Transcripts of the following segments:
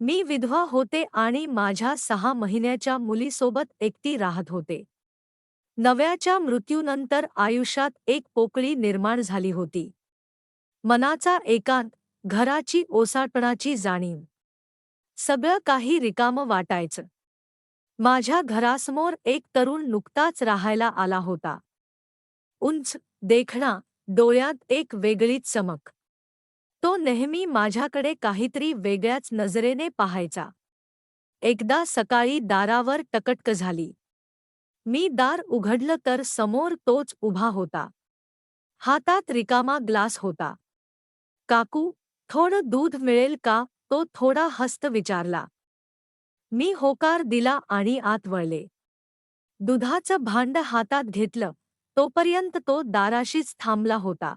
मी विधवा होते आणि माझ्या सहा महिन्याच्या मुलीसोबत एकटी राहत होते. नव्याच्या मृत्यूनंतर आयुष्यात एक पोकळी निर्माण झाली होती. मनाचा एकांत घराची ओसाटपणाची जाणीव. सगळं काही रिकामं वाटायचं. माझ्या घरासमोर एक तरुण नुकताच राहायला आला होता. उंच देखणा डोळ्यात एक वेगळीच चमक. तो नेहमी माझ्याकडे काहीतरी वेगळ्याच नजरेने पाहायचा. एकदा सकाळी दारावर टकटक झाली. मी दार उघडलं तर समोर तोच उभा होता. हातात रिकामा ग्लास होता. काकू थोडं दूध मिळेल का? तो थोडा हस्त विचारला. मी होकार दिला आणि आत वळले. दुधाचं भांड हातात घेतलं. तोपर्यंत तो दाराशीच थांबला होता.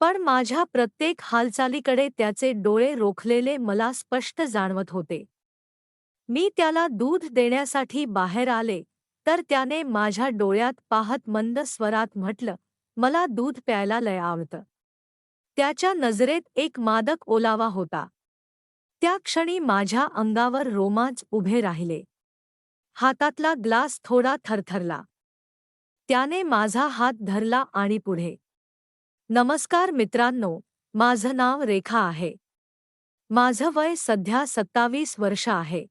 पण माझ्या प्रत्येक हालचालीकडे त्याचे डोळे रोखलेले मला स्पष्ट जाणवत होते. मी त्याला दूध देण्यासाठी बाहेर आले तर त्याने माझ्या डोळ्यात पाहत मंद स्वरात म्हटलं मला दूध प्यायला लय आवडतं. त्याच्या नजरेत एक मादक ओलावा होता. त्या क्षणी माझ्या अंगावर रोमांच उभे राहिले. हातातला ग्लास थोडा थरथरला. त्याने माझा हात धरला आणि पुढे नमस्कार मित्रांनो माझं नाव रेखा आहे. माझं वय सध्या सत्तावीस वर्ष आहे.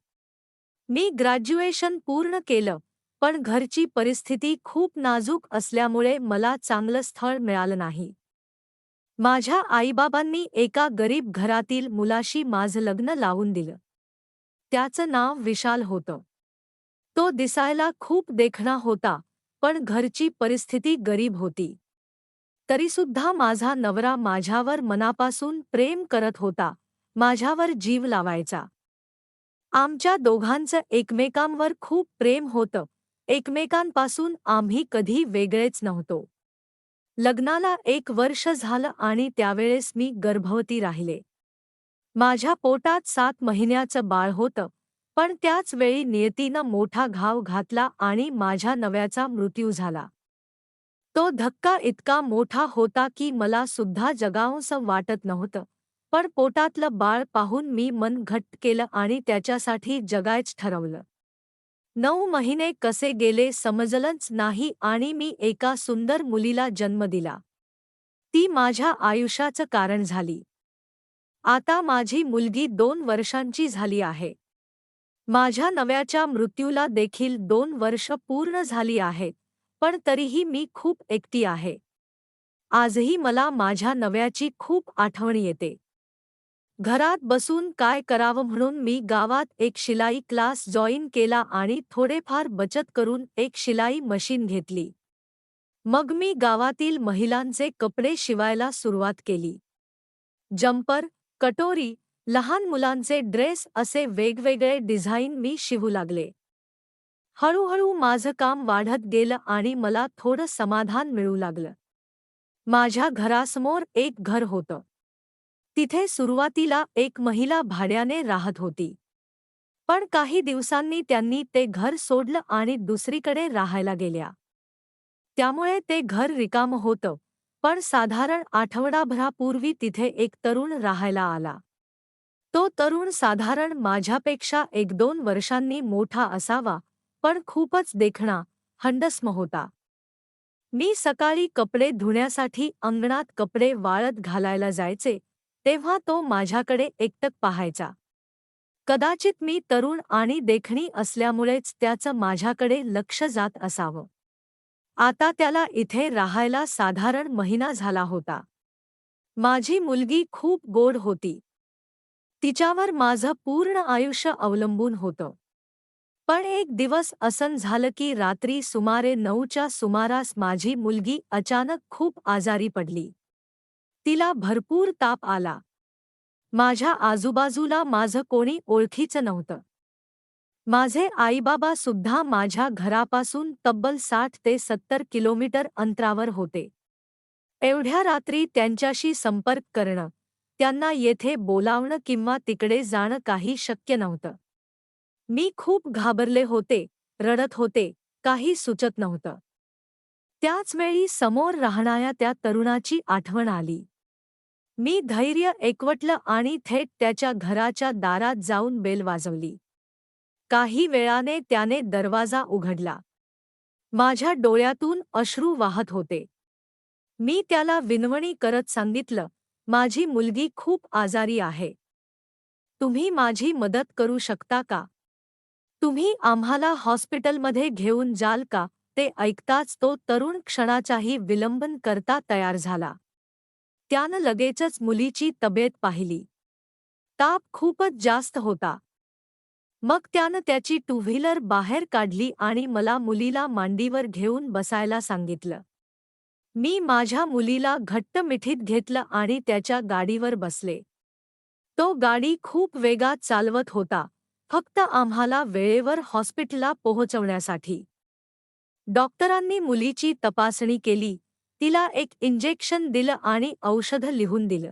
मी ग्रॅज्युएशन पूर्ण केलं पण घरची परिस्थिती खूप नाजूक असल्यामुळे मला चांगलं स्थळ मिळालं नाही. माझ्या आईबाबांनी एका गरीब घरातील मुलाशी माझं लग्न लावून दिलं. त्याचं नाव विशाल होतं. तो दिसायला खूप देखणा होता पण घरची परिस्थिती गरीब होती. तरीसुद्धा माझा नवरा माझ्यावर मनापासून प्रेम करत होता माझ्यावर जीव लावायचा. आमच्या दोघांचं एकमेकांवर खूप प्रेम होतं. एकमेकांपासून आम्ही कधी वेगळेच नव्हतो. लग्नाला एक वर्ष झालं आणि त्यावेळेस मी गर्भवती राहिले. माझ्या पोटात सात महिन्याचं बाळ होतं पण त्याच वेळी नियतीनं मोठा घाव घातला आणि माझ्या नव्याचा मृत्यू झाला. तो धक्का इतका मोठा होता की मला सुद्धा जगावंसं वाटत नव्हतं. पण पोटातलं बाळ पाहून मी मन घट्ट केलं आणि त्याच्यासाठी जगायच ठरवलं. नऊ महिने कसे गेले समजलंच नाही आणि मी एका सुंदर मुलीला जन्म दिला. ती माझ्या आयुष्याचं कारण झाली. आता माझी मुलगी दोन वर्षांची झाली आहे. माझ्या नव्याच्या मृत्यूला देखील दोन वर्ष पूर्ण झाली आहेत. पण तरीही मी खूप एकटी आहे. आजही मला माझ्या नव्याची खूप आठवण येते. घरात बसून काय करावं म्हणून मी गावात एक शिलाई क्लास जॉईन केला आणि थोडेफार बचत करून एक शिलाई मशीन घेतली. मग मी गावातील महिलांचे कपडे शिवायला सुरुवात केली. जंपर कटोरी लहान मुलांचे ड्रेस असे वेगवेगळे डिझाईन मी शिवू लागले. हळूहळू माझं काम वाढत गेलं आणि मला थोडं समाधान मिळू लागलं. माझ्या घरासमोर एक घर होतं. तिथे सुरुवातीला एक महिला भाड्याने राहत होती. पण काही दिवसांनी त्यांनी ते घर सोडलं आणि दुसरीकडे राहायला गेल्या. त्यामुळे ते घर रिकाम होतं पण साधारण आठवडाभरापूर्वी तिथे एक तरुण राहायला आला. तो तरुण साधारण माझ्यापेक्षा एक दोन वर्षांनी मोठा असावा पण खूपच देखणा हंडस्म होता. मी सकाळी कपडे धुण्यासाठी अंगणात कपडे वाळत घालायला जायचे तेव्हा तो माझ्याकडे एकटक पाहायचा. कदाचित मी तरुण आणि देखणी असल्यामुळेच त्याचं माझ्याकडे लक्ष जात असावं. आता त्याला इथे राहायला साधारण महिना झाला होता. माझी मुलगी खूप गोड होती. तिच्यावर माझं पूर्ण आयुष्य अवलंबून होतं. पण एक दिवस असं झालं की रात्री सुमारे नऊच्या सुमारास माझी मुलगी अचानक खूप आजारी पडली. तिला भरपूर ताप आला. माझ्या आजूबाजूला माझं कोणी ओळखीचं नव्हतं. माझे आईबाबा सुद्धा माझ्या घरापासून तब्बल साठ ते सत्तर किलोमीटर अंतरावर होते. एवढ्या रात्री त्यांच्याशी संपर्क करणं त्यांना येथे बोलावणं किंवा तिकडे जाणं काही शक्य नव्हतं. मी खूप घाबरले होते रडत होते काही सुचत नव्हतं. त्याच वेळी समोर राहणाऱ्या त्या तरुणाची आठवण आली. मी धैर्य एकवटलं आणि थेट त्याच्या घराच्या दारात जाऊन बेल वाजवली. काही वेळाने त्याने दरवाजा उघडला. माझ्या डोळ्यातून अश्रू वाहत होते. मी त्याला विनवणी करत सांगितलं माझी मुलगी खूप आजारी आहे. तुम्ही माझी मदत करू शकता का? तुम्ही आम्हाला हॉस्पिटलमध्ये घेऊन जाल का? ते ऐकताच तो तरुण क्षणाचाही विलंबन करता तयार झाला. त्यानं लगेचच मुलीची तब्येत पाहिली. ताप खूपच जास्त होता. मग त्यानं त्याची टू व्हीलर बाहेर काढली आणि मला मुलीला मांडीवर घेऊन बसायला सांगितलं. मी माझ्या मुलीला घट्ट मिठीत घेतलं आणि त्याच्या गाडीवर बसले. तो गाडी खूप वेगात चालवत होता. फक्त आम्हाला वेळेवर हॉस्पिटलला पोहोचवण्यासाठी. डॉक्टरांनी मुलीची तपासणी केली तिला एक इंजेक्शन दिलं आणि औषधं लिहून दिलं.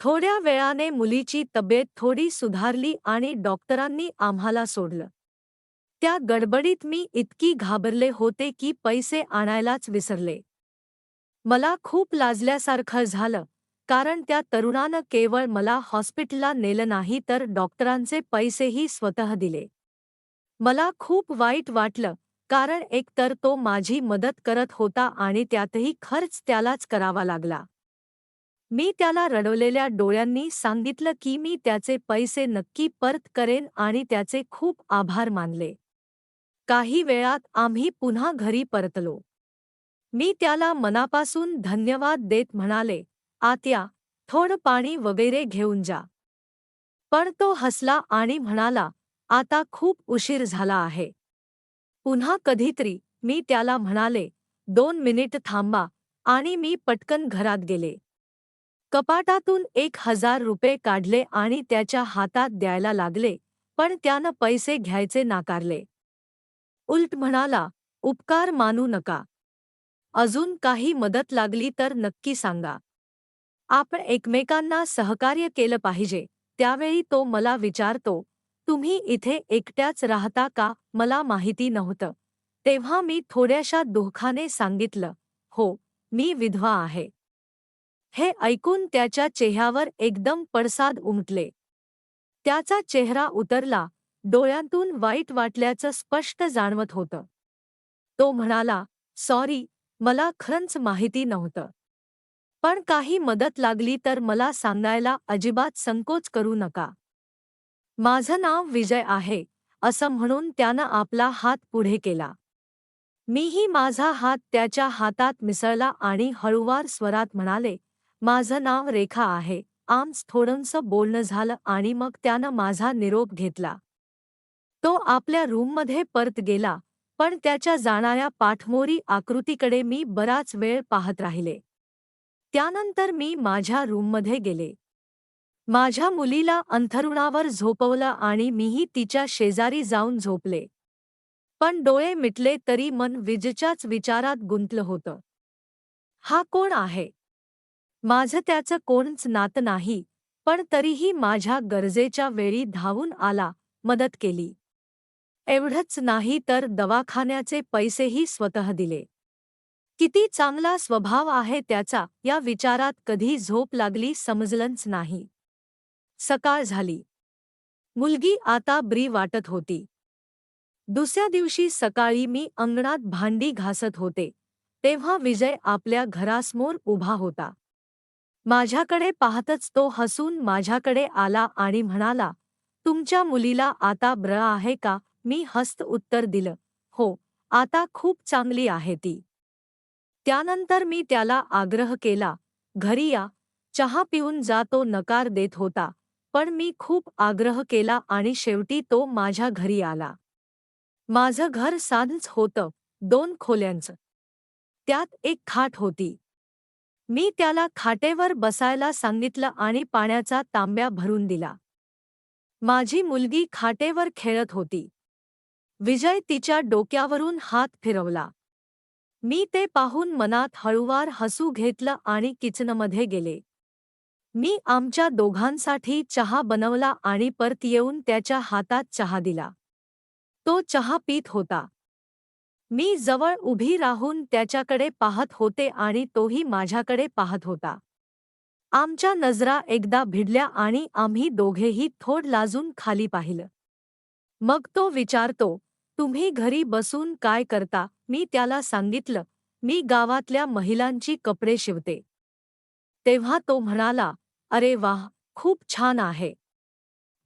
थोड्या वेळाने मुलीची तब्येत थोडी सुधारली आणि डॉक्टरांनी आम्हाला सोडलं. त्या गडबडीत मी इतकी घाबरले होते की पैसे आणायलाच विसरले. मला खूप लाजल्यासारखं झालं कारण त्या तरुणानं केवळ मला हॉस्पिटलला नेलं नाही तर डॉक्टरांचे पैसेही स्वतः दिले. मला खूप वाईट वाटलं कारण एकतर तो माझी मदत करत होता आणि त्यातही खर्च त्यालाच करावा लागला. मी त्याला रडवलेल्या डोळ्यांनी सांगितलं की मी त्याचे पैसे नक्की परत करेन आणि त्याचे खूप आभार मानले. काही वेळात आम्ही पुन्हा घरी परतलो. मी त्याला मनापासून धन्यवाद देत म्हणाले आत्या थोडं पाणी वगैरे घेऊन जा. पण तो हसला आणि म्हणाला आता खूप उशीर झाला आहे. पुन्हा कधीतरी मी त्याला म्हणाले दोन मिनिट थांबा आणि मी पटकन घरात गेले. कपाटातून एक हजार रुपये काढले आणि त्याच्या हातात द्यायला लागले पण त्यानं पैसे घ्यायचे नाकारले. उलट म्हणाला उपकार मानू नका. अजून काही मदत लागली तर नक्की सांगा. आपण एकमेकांना सहकार्य केलं पाहिजे त्यावेळी तो मला विचारतो तुम्ही इथे एकट्याच राहता का? मला माहिती नव्हतं. तेव्हा मी थोड्याशा दुःखाने सांगितलं हो मी विधवा आहे. हे ऐकून त्याच्या चेहऱ्यावर एकदम पडसाद उमटले. त्याचा चेहरा उतरला डोळ्यांतून वाईट वाटल्याचं स्पष्ट जाणवत होतं. तो म्हणाला सॉरी मला खरंच माहिती नव्हतं. पण काही मदत लागली तर मला सांगायला अजिबात संकोच करू नका. माझं नाव विजय आहे असं म्हणून त्यानं आपला हात पुढे केला. मीही माझा हात त्याच्या हातात मिसळला आणि हळुवार स्वरात म्हणाले माझं नाव रेखा आहे आमच थोडंसं बोलणं झालं आणि मग त्यानं माझा निरोप घेतला. तो आपल्या रूममध्ये परत गेला पण त्याच्या जाणाऱ्या पाठमोरी आकृतीकडे मी बराच वेळ पाहत राहिले. त्यानंतर मी माझ्या रूममध्ये गेले. माझ्या मुलीला अंथरुणावर झोपवलं आणि मीही तिच्या शेजारी जाऊन झोपले. पण डोळे मिटले तरी मन विजच्याच विचारात गुंतलं होतं. हा कोण आहे? माझं त्याचं कोणच नातं नाही पण तरीही माझ्या गरजेच्या वेळी धावून आला मदत केली. एवढंच नाही तर दवाखान्याचे पैसेही स्वतः दिले. किती चांगला स्वभाव आहे त्याचा या विचारात कधी झोप लागली समजलंच नाही. सकाळ झाली. मुलगी आता ब्री वाटत होती. दुसऱ्या दिवशी सकाळी मी अंगणात भांडी घासत होते. तेव्हा विजय आपल्या घरासमोर उभा होता. माझ्याकडे पाहतच तो हसून माझ्याकडे आला आणि म्हणाला तुमच्या मुलीला आता ब्र आहे का? मी हस्त उत्तर दिलं. हो आता खूप चांगली आहे ती. त्यानंतर मी त्याला आग्रह केला घरी या चहा पिऊन जा तो नकार देत होता पण मी खूप आग्रह केला आणि शेवटी तो माझ्या घरी आला. माझं घर साधंच होतं दोन खोल्यांचं. त्यात एक खाट होती. मी त्याला खाटेवर बसायला सांगितलं आणि पाण्याचा तांब्या भरून दिला. माझी मुलगी खाटेवर खेळत होती. विजय तिच्या डोक्यावरून हात फिरवला. मी ते पाहून मनात हळुवार हसू घेतलं आणि किचनमध्ये गेले. मी आमच्या दोघांसाठी चहा बनवला आणि परत येऊन त्याच्या हातात चहा दिला. तो चहा पीत होता. मी जवळ उभी राहून त्याच्याकडे पाहत होते आणि तोही माझ्याकडे पाहत होता. आमच्या नजरा एकदा भिडल्या आणि आम्ही दोघेही थोड लाजून खाली पाहिलं. मग तो विचारतो तुम्ही घरी बसून काय करता? मी त्याला सांगितलं मी गावातल्या महिलांची कपडे शिवते. तेव्हा तो म्हणाला अरे वाह खूप छान आहे.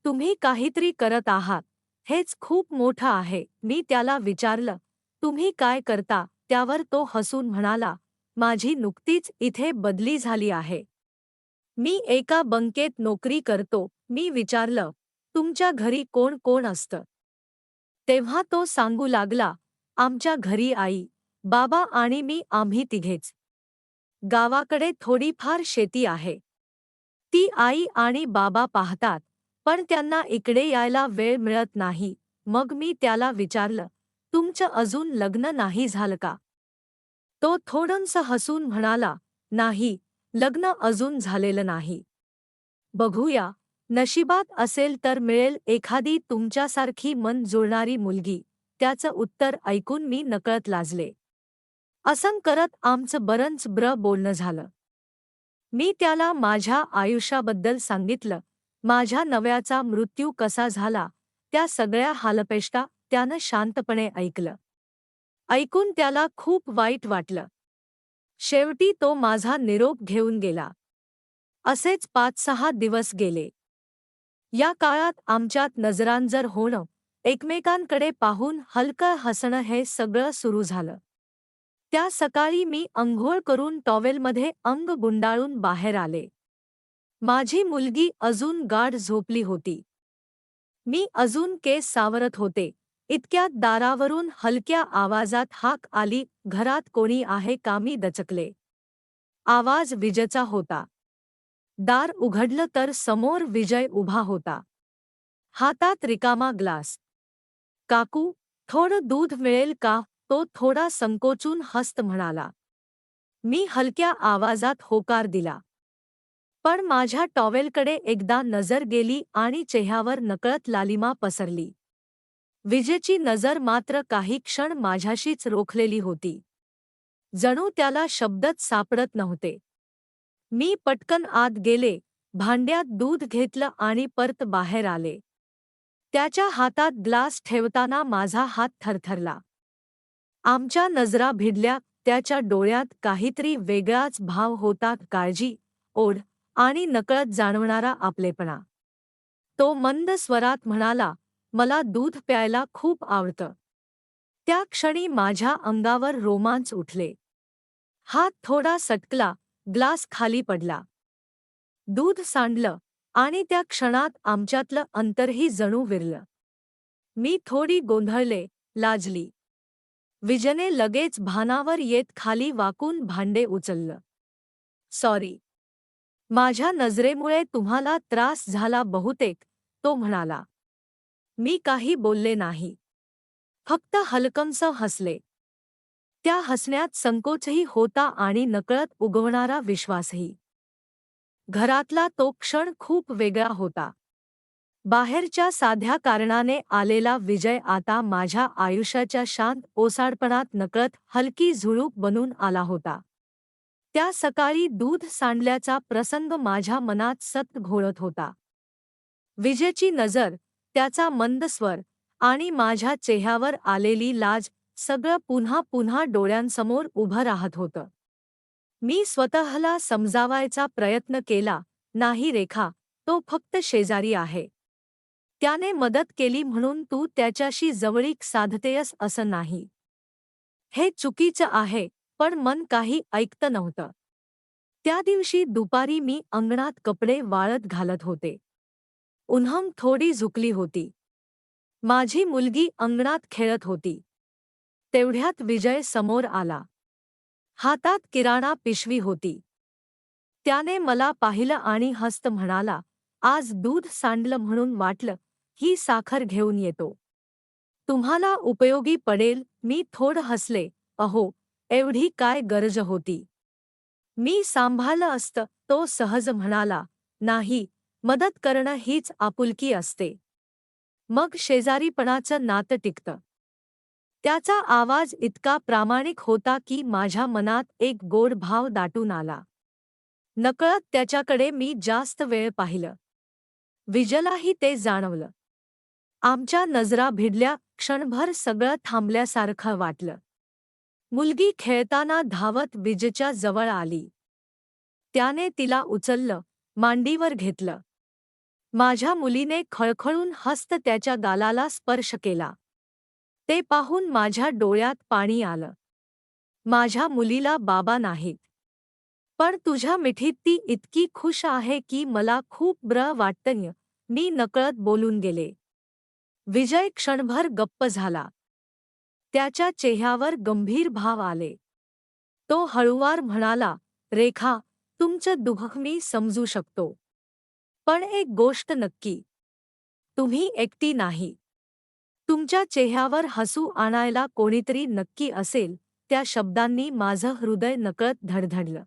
तुम्ही काहीतरी करत आहात. हेच खूप मोठं आहे. मी त्याला विचारलं तुम्ही काय करता? त्यावर तो हसून म्हणाला माझी नुकतीच इथे बदली झाली आहे. मी एका बंकेत नोकरी करतो. मी विचारलं तुमच्या घरी कोण कोण असतं? तेव्हा तो सांगू लागला आमच्या घरी आई बाबा आणि मी आम्ही तिघेच. गावाकडे थोडीफार शेती आहे. ती आई आणि बाबा पाहतात पण त्यांना इकडे यायला वेळ मिळत नाही. मग मी त्याला विचारलं तुमचं अजून लग्न नाही झालं का? तो थोडंसं हसून म्हणाला नाही लग्न अजून झालेलं नाही. बघूया. नशिबात असेल तर मिळेल एखादी तुमच्यासारखी मन जुळणारी मुलगी. त्याचं उत्तर ऐकून मी नकळत लाजले. असं करत आमचं बरंच ब्र बोलणं झालं. मी त्याला माझ्या आयुष्याबद्दल सांगितलं. माझ्या नव्याचा मृत्यू कसा झाला त्या सगळ्या हालपेष्टा त्यानं शांतपणे ऐकलं. ऐकून त्याला खूप वाईट वाटलं. शेवटी तो माझा निरोप घेऊन गेला. असेच पाच सहा दिवस गेले. या काळात आमच्यात नजरांजर होणं एकमेकांकडे पाहून हलकं हसणं हे सगळं सुरू झालं. त्या सकाळी मी अंघोळ करून टॉवेलमध्ये अंग गुंडाळून बाहेर आले. माझी मुलगी अजून गाढ झोपली होती. मी अजून केस सावरत होते. इतक्यात दारावरून हलक्या आवाजात हाक आली घरात कोणी आहे? का मी दचकले. आवाज विजेचा होता. दार उघडलं तर समोर विजय उभा होता. हातात रिकामा ग्लास. काकू थोडं दूध मिळेल का? तो थोडा संकोचून हस्त म्हणाला. मी हलक्या आवाजात होकार दिला. पण माझ्या टॉवेलकडे एकदा नजर गेली आणि चेह्यावर नकळत लालिमा पसरली. विजेची नजर मात्र काही क्षण माझ्याशीच रोखलेली होती. जणू त्याला शब्दच सापडत नव्हते. मी पटकन आत गेले भांड्यात दूध घेतलं आणि परत बाहेर आले. त्याच्या हातात ग्लास ठेवताना माझा हात थरथरला. आमच्या नजरा भिडल्या त्याच्या डोळ्यात काहीतरी वेगळाच भाव होता काळजी ओढ आणि नकळत जाणवणारा आपलेपणा. तो मंद स्वरात म्हणाला मला दूध प्यायला खूप आवडतं. त्या क्षणी माझ्या अंगावर रोमांच उठले. हात थोडा सटकला ग्लास खाली पडला. दूध सांडलं आणि त्या क्षणात आमच्यातलं अंतरही जणू विरलं. मी थोडी गोंधळले लाजली. विजने लगेच भानावर येत खाली वाकून भांडे उचललं. सॉरी. माझ्या नजरेमुळे तुम्हाला त्रास झाला बहुतेक तो म्हणाला. मी काही बोलले नाही. फक्त हलकमसं हसले. त्या हसण्यात संकोचही होता आणि नकळत उगवणारा विश्वासही. घरातला तो क्षण खूप वेगळा होता. बाहेरच्या साध्या कारणाने आलेला विजय आता माझ्या आयुष्याच्या शांत ओसाडपणात नकळत हलकी झुळूक बनून आला होता. त्या सकाळी दूध सांडल्याचा प्रसंग माझ्या मनात सत घोळत होता. विजेची नजर त्याचा मंद स्वर आणि माझ्या चेह्यावर आलेली लाज सगळं पुन्हा पुन्हा डोळ्यांसमोर उभं राहत होतं. मी स्वतःला समजावायचा प्रयत्न केला नाही रेखा तो फक्त शेजारी आहे. त्याने मदत केली म्हणून तू त्याच्याशी जवळीक साधतेयस असं नाही. हे चुकीचं आहे पण मन काही ऐकतं नव्हतं. त्या दिवशी दुपारी मी अंगणात कपडे वाळत घालत होते. उन्हम थोडी झुकली होती. माझी मुलगी अंगणात खेळत होती. तेवढ्यात विजय समोर आला. हातात किराणा पिशवी होती. त्याने मला पाहिलं आणि हस्त म्हणाला आज दूध सांडलं म्हणून वाटलं ही साखर घेऊन येतो. तुम्हाला उपयोगी पडेल मी थोड हसले अहो एवढी काय गरज होती. मी सांभाळलं असतं तो सहज म्हणाला नाही मदत करणं हीच आपुलकी असते. मग शेजारीपणाचं नातं टिकतं. त्याचा आवाज इतका प्रामाणिक होता की माझ्या मनात एक गोड भाव दाटून आला. नकळत त्याच्याकडे मी जास्त वेळ पाहिलं. विजलाही ते जाणवलं. आमच्या नजरा भिडल्या क्षणभर सगळं थांबल्यासारखं वाटलं. मुलगी खेळताना धावत विजच्या जवळ आली. त्याने तिला उचललं मांडीवर घेतलं. माझ्या मुलीने खळखळून हस्त त्याच्या गालाला स्पर्श केला. ते पाहून माझ्या डोळ्यात पाणी आलं. माझ्या मुलीला बाबा नाहीत. पण तुझ्या मिठीत ती इतकी खुश आहे की मला खूप ब्र वाटतंय. मी नकळत बोलून गेले. विजय क्षणभर गप्प झाला. त्याच्या चेहऱ्यावर गंभीर भाव आले. तो हळुवार म्हणाला रेखा तुमचं दुःख मी समजू शकतो. पण एक गोष्ट नक्की. तुम्ही एकटी नाही. तुमच्या चेहऱ्यावर हसू आणायला कोणीतरी नक्की असेल त्या शब्दांनी माझं हृदय नकळत धडधडलं.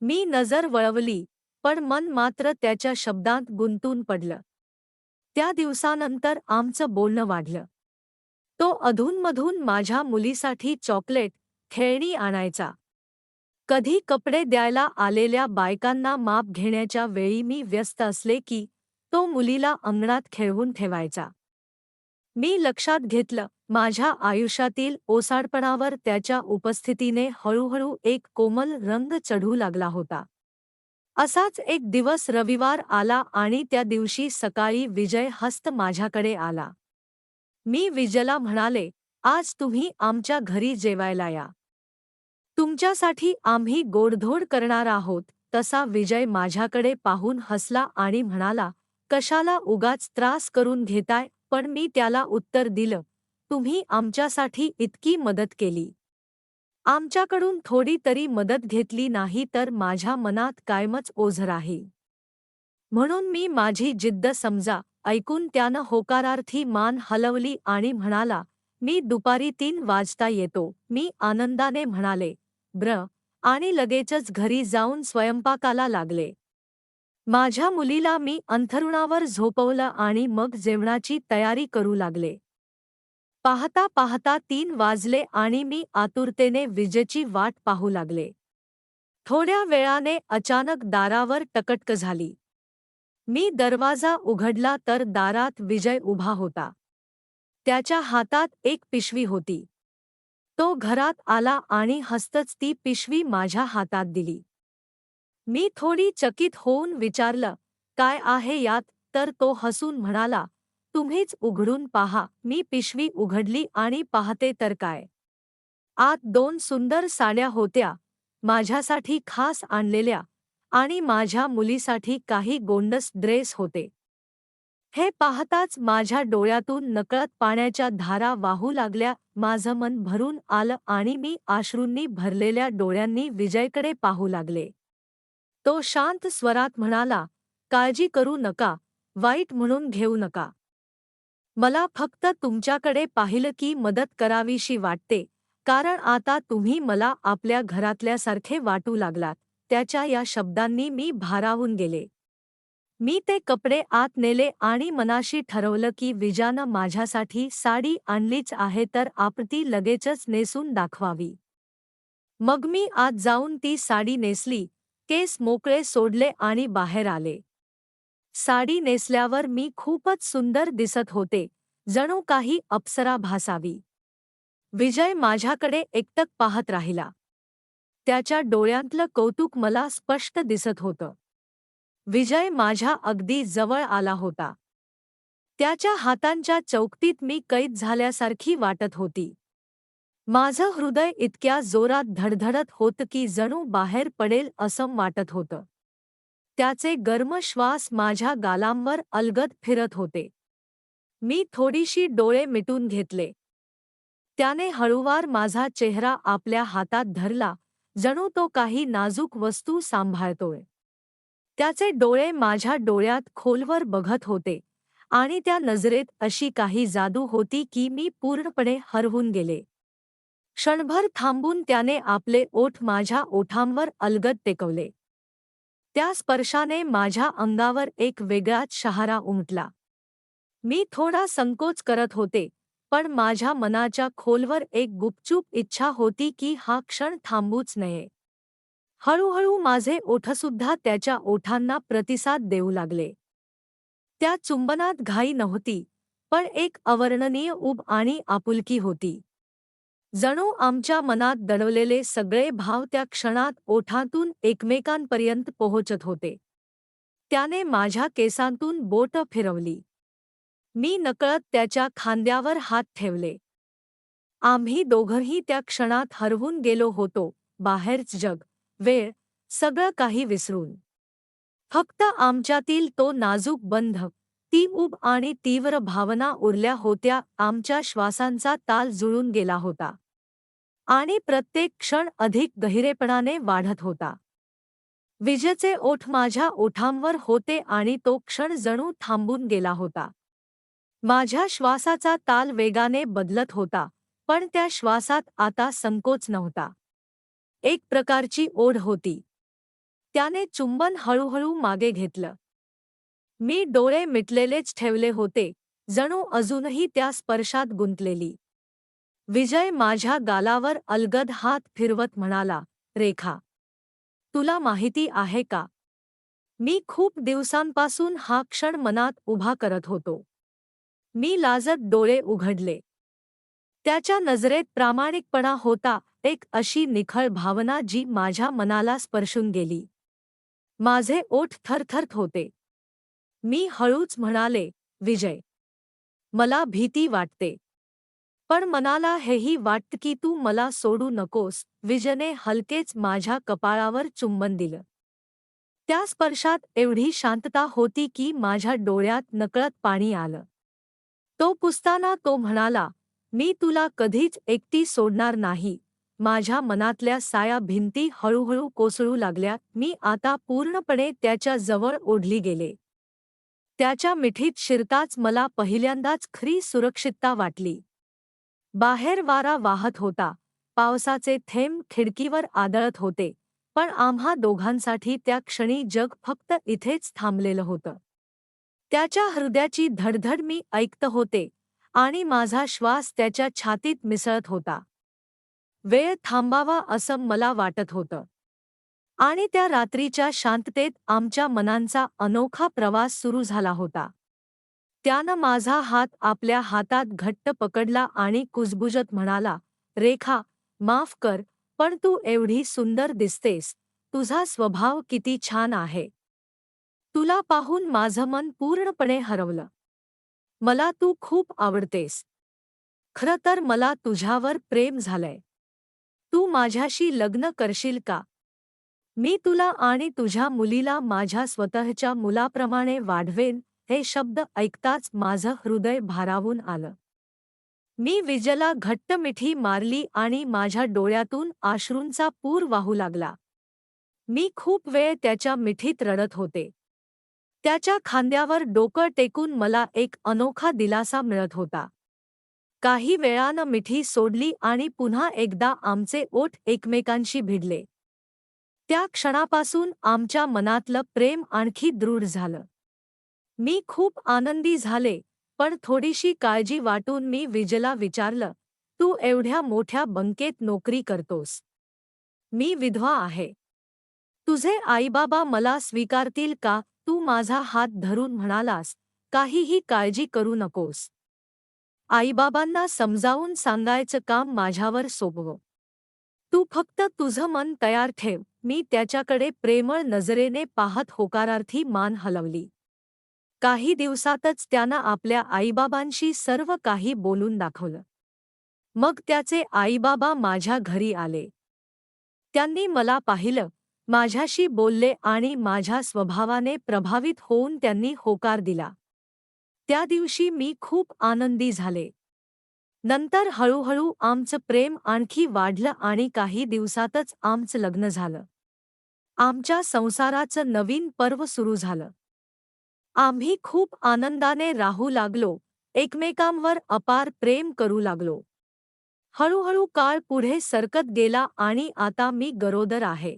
मी नजर वळवली पण मन मात्र त्याच्या शब्दांत गुंतून पडलं. त्या दिवसानंतर आमचं बोलणं वाढलं. तो अधूनमधून माझ्या मुलीसाठी चॉकलेट खेळणी आणायचा. कधी कपडे द्यायला आलेल्या बायकांना माप घेण्याच्या वेळी मी व्यस्त असले की तो मुलीला अंगणात खेळवून ठेवायचा. मी लक्षात घेतलं माझ्या आयुष्यातील ओसाडपणावर त्याच्या उपस्थितीने हळूहळू एक कोमल रंग चढू लागला होता. असाच एक दिवस रविवार आला आणि त्या दिवशी सकाळी विजय हस्त माझ्याकडे आला. मी विजयला म्हणाले आज तुम्ही आमच्या घरी जेवायला या. तुमच्यासाठी आम्ही गोडधोड करणार आहोत. तसा विजय माझ्याकडे पाहून हसला आणि म्हणाला कशाला उगाच त्रास करून घेताय पण मी त्याला उत्तर दिलं तुम्ही आमच्यासाठी इतकी मदत केली. आमच्याकडून थोडी तरी मदत घेतली नाही तर माझ्या मनात कायमच ओझ आहे. म्हणून मी माझी जिद्द समजा ऐकून त्यानं होकारार्थी मान हलवली आणि म्हणाला मी दुपारी तीन वाजता येतो. मी आनंदाने म्हणाले ब्र. आणि लगेचच घरी जाऊन स्वयंपाकाला लागले. माझ्या मुलीला मी अंथरुणावर झोपवलं आणि मग जेवणाची तयारी करू लागले. पाहता पाहता तीन वाजले आणि मी आतुरतेने विजेची वाट पाहू लागले. थोड्या वेळाने अचानक दारावर टकटक झाली. मी दरवाजा उघडला तर दारात विजय उभा होता. त्याच्या हातात एक पिशवी होती. तो घरात आला आणि हस्तच ती पिशवी माझ्या हातात दिली. मी थोडी चकित होऊन विचारलं काय आहे यात? तर तो हसून म्हणाला तुम्हीच उघडून पहा मी पिशवी उघडली आणि पाहते तर काय. आत दोन सुंदर साड्या होत्या माझ्यासाठी खास आणलेल्या आणि माझ्या मुलीसाठी काही गोंडस ड्रेस होते. हे पाहताच माझ्या डोळ्यातून नकळत पाण्याच्या धारा वाहू लागल्या माझं मन भरून आलं आणि मी आश्रूंनी भरलेल्या डोळ्यांनी विजयकडे पाहू लागले. तो शांत स्वरात म्हणाला काळजी करू नका वाईट म्हणून घेऊ नका. मला फक्त तुमच्याकडे पाहिलं की मदत करावीशी वाटते कारण आता तुम्ही मला आपल्या घरातल्यासारखे वाटू लागलात त्याच्या या शब्दांनी मी भारावून गेले. मी ते कपडे आत नेले आणि मनाशी ठरवलं की विजानं माझ्यासाठी साडी आणलीच आहे तर आपती लगेचच नेसून दाखवावी. मग मी आत जाऊन ती साडी नेसली केस मोकळे सोडले आणि बाहेर आले. साडी नेसल्यावर मी खूपच सुंदर दिसत होते जणू काही अप्सरा भासावी. विजय माझ्याकडे एकटक पाहत राहिला. त्याच्या डोळ्यांतलं कौतुक मला स्पष्ट दिसत होतं. विजय माझ्या अगदी जवळ आला होता. त्याच्या हातांच्या चौकटीत मी कैद झाल्यासारखी वाटत होती. माझं हृदय इतक्या जोरात धडधडत होतं की जणू बाहेर पडेल असं वाटत होतं. त्याचे गर्म श्वास माझ्या गालांवर अलगद फिरत होते. मी थोडीशी डोळे मिटून घेतले. त्याने हळूवार माझा चेहरा आपल्या हातात धरला जणू तो काही नाजूक वस्तू सांभाळतोय. त्याचे डोळे माझ्या डोळ्यात खोलवर बघत होते आणि त्या नजरेत अशी काही जादू होती की मी पूर्णपणे हरवून गेले. क्षणभर थांबून त्याने आपले ओठ माझ्या ओठांवर अलगद टेकवले. त्या स्पर्शाने माझ्या अंगावर एक वेगळाच शहारा उमटला. मी थोडा संकोच करत होते पण माझ्या मनाच्या खोलवर एक गुपचूप इच्छा होती की हा क्षण थांबूच नये. हळूहळू माझे ओठसुद्धा त्याच्या ओठांना प्रतिसाद देऊ लागले. त्या चुंबनात घाई नव्हती पण एक अवर्णनीय उब आणि आपुलकी होती. जणू आमच्या मनात दडवलेले सगळे भाव त्या क्षणात ओठांतून एकमेकांपर्यंत पोहोचत होते. त्याने माझ्या केसांतून बोट फिरवली. मी नकळत त्याच्या खांद्यावर हात ठेवले. आम्ही दोघंही त्या क्षणात हरवून गेलो होतो बाहेरच जग वेळ सगळं काही विसरून. फक्त आमच्यातील तो नाजूक बंध ती उब आणि तीव्र भावना उरल्या होत्या आमच्या श्वासांचा ताल जुळून गेला होता. आणि प्रत्येक क्षण अधिक गहिरेपणाने वाढत होता. विजेचे ओठ माझ्या ओठांवर होते आणि तो क्षण जणू थांबून गेला होता. माझ्या श्वासाचा ताल वेगाने बदलत होता पण त्या श्वासात आता संकोच नव्हता. एक प्रकारची ओढ होती. त्याने चुंबन हळूहळू मागे घेतलं. मी डोळे मिटलेलेच ठेवले होते जणू अजूनही त्या स्पर्शात गुंतलेली. विजय माझ्या गालावर अलगद हात फिरवत म्हणाला रेखा तुला माहिती आहे का? मी खूप दिवसांपासून हा क्षण मनात उभा करत होतो. मी लाजत डोळे उघडले. त्याच्या नजरेत प्रामाणिकपणा होता एक अशी निखळ भावना जी माझ्या मनाला स्पर्शून गेली. माझे ओठ थरथरत होते. मी हळूच म्हणाले विजय मला भीती वाटते. पण मनाला हेही वाटत की तू मला सोडू नकोस. विजयने हलकेच माझ्या कपाळावर चुंबन दिलं. त्या स्पर्शात एवढी शांतता होती की माझ्या डोळ्यात नकळत पाणी आलं. तो पुसताना तो म्हणाला मी तुला कधीच एकटी सोडणार नाही. माझ्या मनातल्या साया भिंती हळूहळू कोसळू लागल्या. मी आता पूर्णपणे त्याच्याजवळ ओढली गेले. त्याच्या मिठीत शिरताच मला पहिल्यांदाच खरी सुरक्षितता वाटली. बाहेर वारा वाहत होता. पावसाचे थेंब खिडकीवर आदळत होते. पण आम्हा दोघांसाठी त्या क्षणी जग फक्त इथेच थांबलेलं होतं. त्याच्या हृदयाची धडधड मी ऐकत होते आणि माझा श्वास त्याच्या छातीत मिसळत होता. वेळ थांबावा असं मला वाटत होतं. आणि त्या रात्रीच्या शांततेत आमच्या मनांचा अनोखा प्रवास सुरू झाला होता. त्यानं माझा हात आपल्या हातात घट्ट पकडला आणि कुजबुजत म्हणाला रेखा माफ कर पण तू एवढी सुंदर दिसतेस. तुझा स्वभाव किती छान आहे. तुला पाहून माझं मन पूर्णपणे हरवलं. मला तू खूप आवडतेस. खरं तर मला तुझ्यावर प्रेम झालंय. तू माझ्याशी लग्न करशील का? मी तुला आणि तुझ्या मुलीला माझ्या स्वतःच्या मुलाप्रमाणे वाढवेन हे शब्द ऐकताच माझं हृदय भारावून आलं. मी विजला घट्ट मिठी मारली आणि माझ्या डोळ्यातून आश्रूंचा पूर वाहू लागला. मी खूप वेळ त्याच्या मिठीत रडत होते. त्याच्या खांद्यावर डोकं टेकून मला एक अनोखा दिलासा मिळत होता. काही वेळानं मिठी सोडली आणि पुन्हा एकदा आमचे ओठ एकमेकांशी भिडले. त्या क्षणापासून आमच्या मनातलं प्रेम आणखी दृढ झालं. मी खूप आनंदी झाले पण थोडीशी काळजी वाटून मी विजला विचारलं तू एवढ्या मोठ्या बंकेत नोकरी करतोस. मी विधवा आहे. तुझे आईबाबा मला स्वीकारतील का? तू माझा हात धरून म्हणालास काहीही काळजी करू नकोस. आईबाबांना समजावून सांगायचं काम माझ्यावर सोपव. तू फक्त तुझं मन तयार ठेव. मी त्याच्याकडे प्रेमळ नजरेने पाहत होकारार्थी मान हलवली. काही दिवसातच त्यानं आपल्या आईबाबांशी सर्व काही बोलून दाखवलं. मग त्याचे आईबाबा माझ्या घरी आले. त्यांनी मला पाहिलं माझ्याशी बोलले आणि माझ्या स्वभावाने प्रभावित होऊन त्यांनी होकार दिला. त्या दिवशी मी खूप आनंदी झाले. नंतर हळूहळू आमचं प्रेम आणखी वाढलं आणि काही दिवसातच आमचं लग्न झालं. आमच्या संसाराचं नवीन पर्व सुरू झालं. आम्ही खूप आनंदाने राहू लागलो एकमेकांवर अपार प्रेम करू लागलो. हळूहळू काळ पुढे सरकत गेला आणि आता मी गरोदर आहे.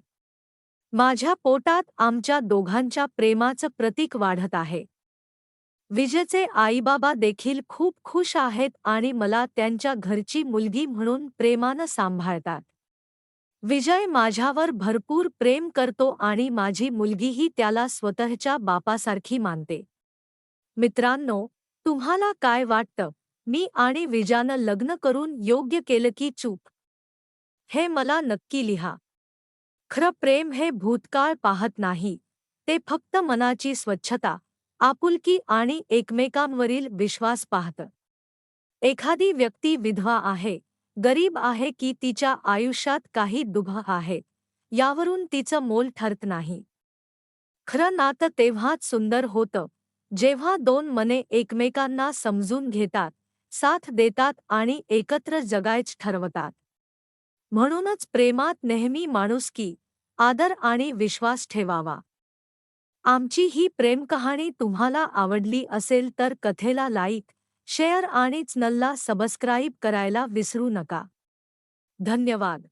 माझ्या पोटात आमच्या दोघांच्या प्रेमाचं प्रतीक वाढत आहे. विजयचे आईबाबा देखील खूप खुश आहेत आणि मला त्यांच्या घरची मुलगी म्हणून प्रेमानं सांभाळतात. विजय माझ्यावर भरपूर प्रेम करतो आणि माझी मुलगीही त्याला स्वतःच्या बापासारखी मानते. मित्रांनो, तुम्हाला काय वाटतं? मी आणि विजानं लग्न करून योग्य केलं की चूक? हे मला नक्की लिहा. खरं प्रेम हे भूतकाळ पाहत नाही, ते फक्त मनाची स्वच्छता, आपुलकी आणि एकमेकांवरील विश्वास पाहतं. एखादी व्यक्ती विधवा आहे गरीब आहे की तिच्या आयुष्यात काही दुभ आहे यावरून तिचं मोल ठरत नाही. खरं नातं तेव्हाच सुंदर होतं जेव्हा दोन मने एकमेकांना समजून घेतात साथ देतात आणि एकत्र जगायच ठरवतात. म्हणूनच प्रेमात नेहमी माणुसकी आदर आणि विश्वास ठेवावा. आमची ही प्रेमकहाणी तुम्हाला आवडली असेल तर कथेला लाईक शेअर आणि चॅनलला सबस्क्राईब करायला विसरू नका. धन्यवाद.